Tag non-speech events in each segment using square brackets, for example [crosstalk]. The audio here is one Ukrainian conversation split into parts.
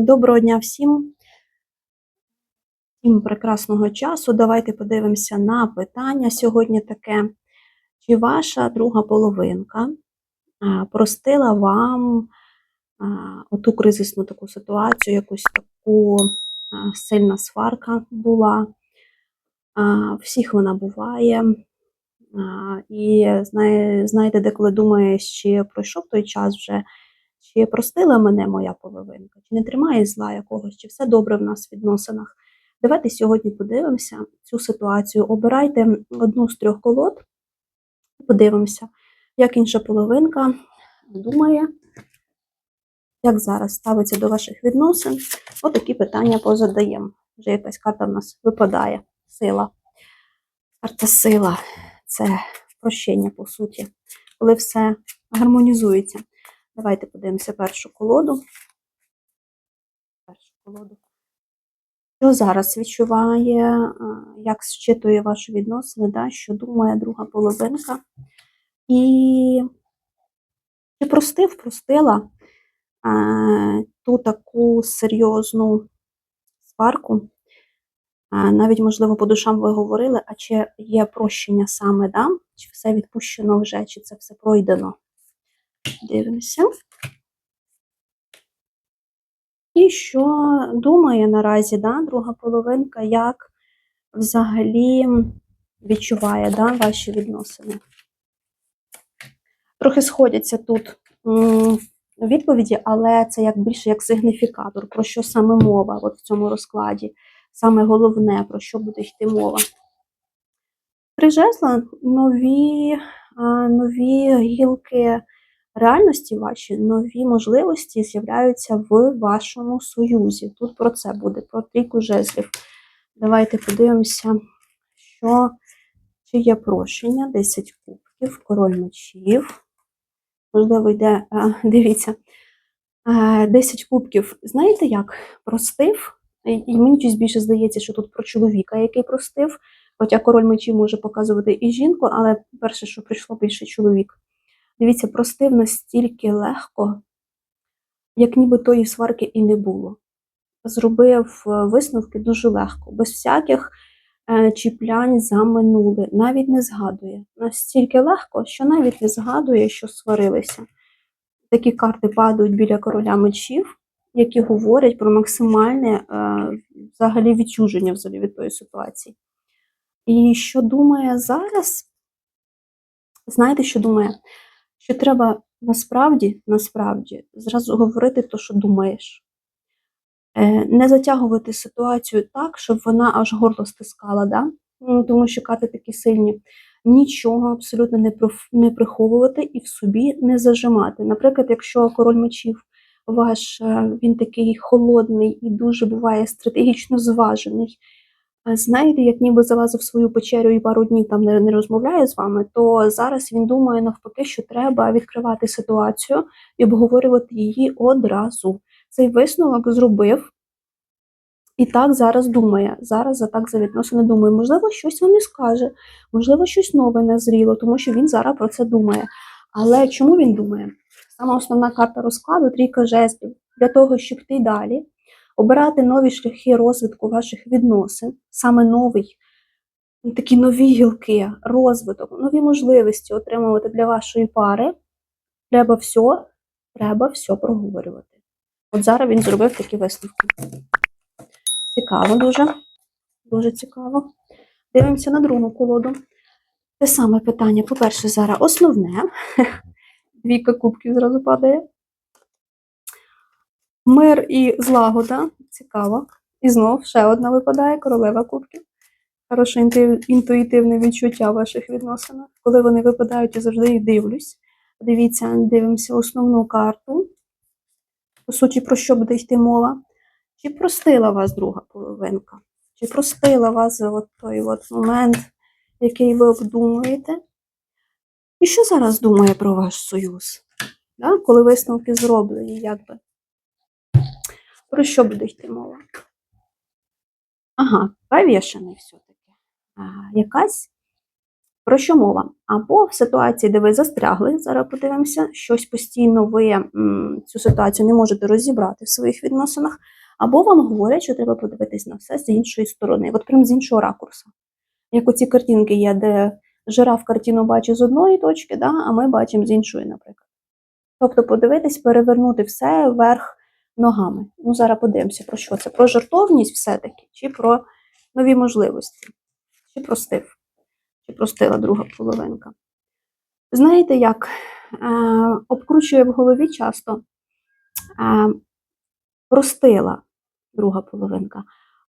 Доброго дня всім. Всім прекрасного часу. Давайте подивимося на питання сьогодні таке. Чи ваша друга половинка простила вам оту кризисну таку ситуацію, якусь таку сильна сварка була? Всіх вона буває. І знає, знаєте, деколи думаєш, чи пройшов той час вже, чи простила мене моя половинка, чи не тримає зла якогось, чи все добре в нас в відносинах. Давайте сьогодні подивимося цю ситуацію. Обирайте одну з трьох колод, і подивимося, як інша половинка думає, як зараз ставиться до ваших відносин. Отакі питання позадаємо. Вже якась карта в нас випадає. Сила. Карта сила це прощення, по суті, коли все гармонізується. Давайте подивимося першу колоду. Першу колоду. Що зараз відчуває, як зчитує ваші відносини, да, що думає друга половинка. І чи простив, простила а, ту таку серйозну сварку. А, Навіть, можливо, по душам ви говорили, а чи є прощення саме, да? чи все відпущено вже, чи це все пройдено. Дивимося. І що думає наразі да, друга половинка, як взагалі відчуває да, ваші відносини? Трохи сходяться тут відповіді, але це як більше як сигніфікатор, про що саме мова от в цьому розкладі. Саме головне, про що буде йти мова. Три жезла нові, нові гілки реальності ваші, нові можливості з'являються в вашому союзі. Тут про це буде, про трійку жезлів. Давайте подивимося, що чи є прощення, 10 кубків, король мечів. Можливо, йде, дивіться, 10 кубків. Знаєте як? Простив. І мені щось більше здається, що тут про чоловіка, який простив. Хоча король мечів може показувати і жінку, але перше, що прийшло більше чоловік. Дивіться, простив настільки легко, як ніби тої сварки і не було. Зробив е, висновки дуже легко, без всяких е, чіплянь за минуле, навіть не згадує. Настільки легко, що навіть не згадує, що сварилися. Такі карти падають біля короля мечів, які говорять про максимальне е, взагалі відчуження взагалі від тої ситуації. І що думає зараз? Знаєте, що думає? Що треба насправді, насправді, зразу говорити те, що думаєш. Е, Не затягувати ситуацію так, щоб вона аж горло стискала, да? Ну, тому що карти такі сильні. Нічого абсолютно не, не приховувати і в собі не зажимати. Наприклад, якщо король мечів ваш, е, він такий холодний і дуже буває стратегічно зважений, знаєте, як ніби залазив в свою печерю і пару днів там не, не розмовляє з вами, то зараз він думає навпаки, що треба відкривати ситуацію і обговорювати її одразу. Цей висновок зробив і так зараз думає. Зараз за так за відносини думає. Можливо, щось вам і скаже, можливо, щось нове назріло, тому що він зараз про це думає. Але чому він думає? Сама основна карта розкладу трійка жезлів для того, щоб йти далі обирати нові шляхи розвитку ваших відносин, саме новий, такі нові гілки, розвиток, нові можливості отримувати для вашої пари, треба все, треба все проговорювати. От зараз він зробив такі висновки. Цікаво дуже, дуже цікаво. Дивимося на другу колоду. Те саме питання. По-перше, зараз основне. [laughs] Двійка кубків зразу падає. Мир і злагода. Цікаво. І знов ще одна випадає королева кубків. Хороше інтуїтивне відчуття в ваших відносинах. Коли вони випадають, я завжди їх дивлюсь. Дивіться, дивимося основну карту. По суті, про що буде йти мова? Чи простила вас друга половинка? Чи простила вас от той от момент, який ви обдумуєте? І що зараз думає про ваш союз? Да? Коли висновки зроблені, як би? Про що буде йти мова? Ага, повішений все-таки. Якась Про що мова? Або в ситуації, де ви застрягли, зараз подивимося, щось постійно ви м, цю ситуацію не можете розібрати в своїх відносинах, або вам говорять, що треба подивитись на все з іншої сторони, от прям з іншого ракурсу. Як оці картинки є, де жираф картину бачить з одної точки, да, а ми бачимо з іншої, наприклад. Тобто подивитись, перевернути все вверх ногами. Ну, зараз подивимося, про що це? Про жартовність все-таки, чи про нові можливості, чи про стив, чи простила друга половинка. Знаєте, як е, обкручує в голові часто е, простила друга половинка,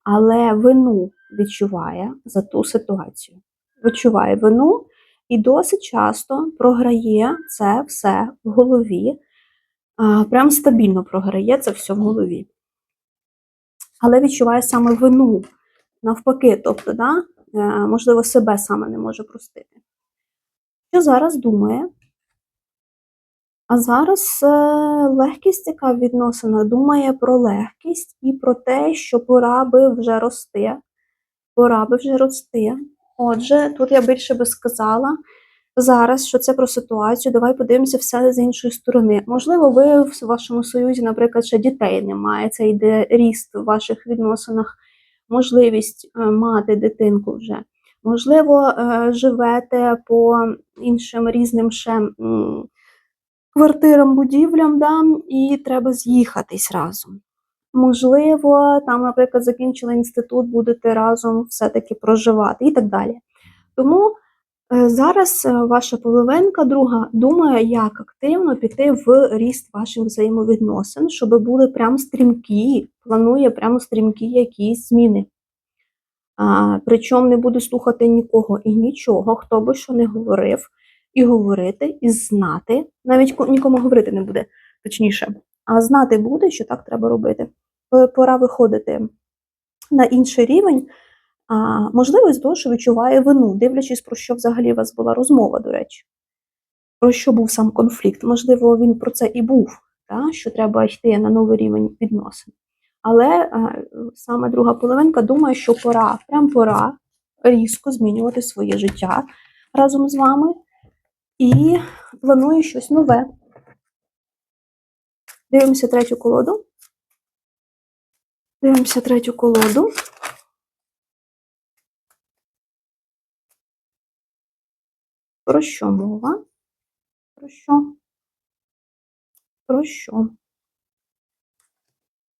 але вину відчуває за ту ситуацію. Відчуває вину і досить часто програє це все в голові, прям стабільно програє це все в голові. Але відчуває саме вину навпаки, тобто, да, е, можливо, себе саме не може простити. Що зараз думає? А зараз е, легкість, яка відносина, думає про легкість і про те, що пора би вже рости. Пора би вже рости. Отже, тут я більше би сказала зараз, що це про ситуацію. Давай подивимося все з іншої сторони. Можливо, ви в вашому союзі, наприклад, ще дітей немає. Це йде ріст в ваших відносинах, можливість е, мати дитинку вже. Можливо, е, живете по іншим різним ще квартирам, будівлям, да, і треба з'їхатись разом. Можливо, там, наприклад, закінчили інститут, будете разом все-таки проживати і так далі. Тому зараз е, ваша половинка друга думає, як активно піти в ріст ваших взаємовідносин, щоб були прям стрімкі, планує прямо стрімкі якісь зміни. Причому не буде слухати нікого і нічого, хто би що не говорив, і говорити, і знати, навіть нікому говорити не буде, точніше, а знати буде, що так треба робити. Пора виходити на інший рівень, а, можливо, з того, що відчуває вину, дивлячись, про що взагалі у вас була розмова, до речі. Про що був сам конфлікт? Можливо, він про це і був, та, що треба йти на новий рівень відносин. Але е, саме друга половинка думає, що пора, прям пора різко змінювати своє життя разом з вами і планує щось нове. Дивимося третю колоду. Дивимося третю колоду. Про що мова? Про що? Про що?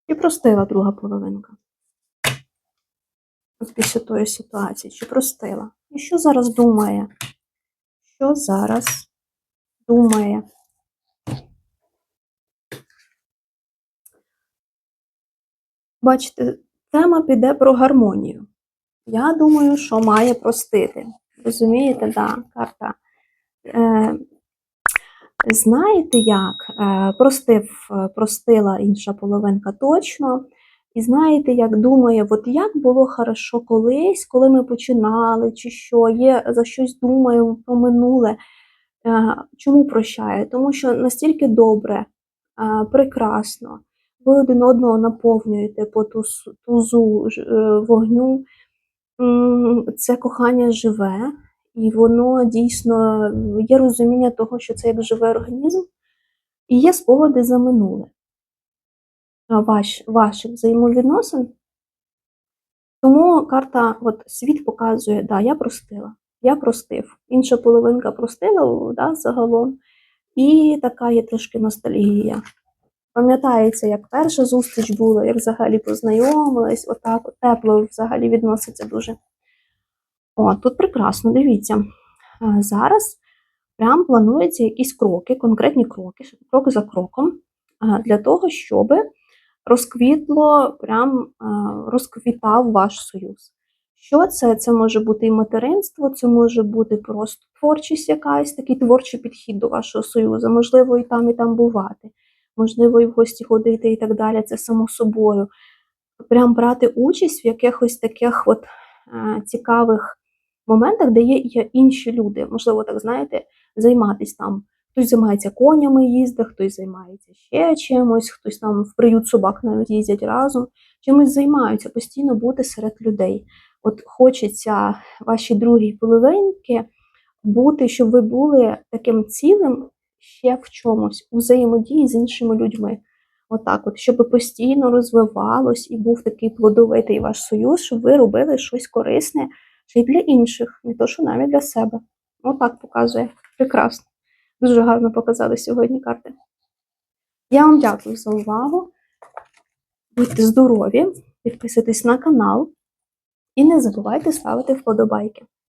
І простила друга половинка. Після тої ситуації, чи простила? І що зараз думає? Що зараз думає? Бачите, тема піде про гармонію. Я думаю, що має простити. Розумієте, да, карта. Е, знаєте як? Е, простив, простила інша половинка точно. І знаєте, як думає, от як було хорошо колись, коли ми починали, чи що, є за щось думаю про минуле. Е, Чому прощає? Тому що настільки добре, е, прекрасно, ви один одного наповнюєте по ту с- тузу е, вогню. Це кохання живе, і воно дійсно є розуміння того, що це як живий організм, і є спогади за минуле. Ваш, ваших взаємовідносин. Тому карта, от світ показує, да, я простила, я простив. Інша половинка простила да, загалом. І така є трошки ностальгія. Пам'ятається, як перша зустріч була, як взагалі познайомились, отак, от тепло взагалі відноситься дуже. О, тут прекрасно, дивіться. Е, Зараз прям плануються якісь кроки, конкретні кроки, крок за кроком, е, для того, щоб розквітло, прям е, розквітав ваш союз. Що це? Це може бути і материнство, це може бути просто творчість якась, такий творчий підхід до вашого союзу. Можливо, і там, і там бувати, можливо, і в гості ходити, і так далі. Це само собою. Прям брати участь в якихось таких от е, цікавих моментах, де є, інші люди. Можливо, так знаєте, займатися там. Хтось займається конями їздить, хтось займається ще чимось, хтось там в приют собак навіть їздять разом. Чимось займаються, постійно бути серед людей. От хочеться вашій другій половинки бути, щоб ви були таким цілим ще в чомусь, у взаємодії з іншими людьми. Отак, от, щоб постійно розвивалось і був такий плодовитий ваш союз, щоб ви робили щось корисне ще й для інших, не то що навіть для себе. Отак показує. Прекрасно. Дуже гарно показали сьогодні карти. Я вам дякую за увагу. Будьте здорові, підписуйтесь на канал і не забувайте ставити вподобайки.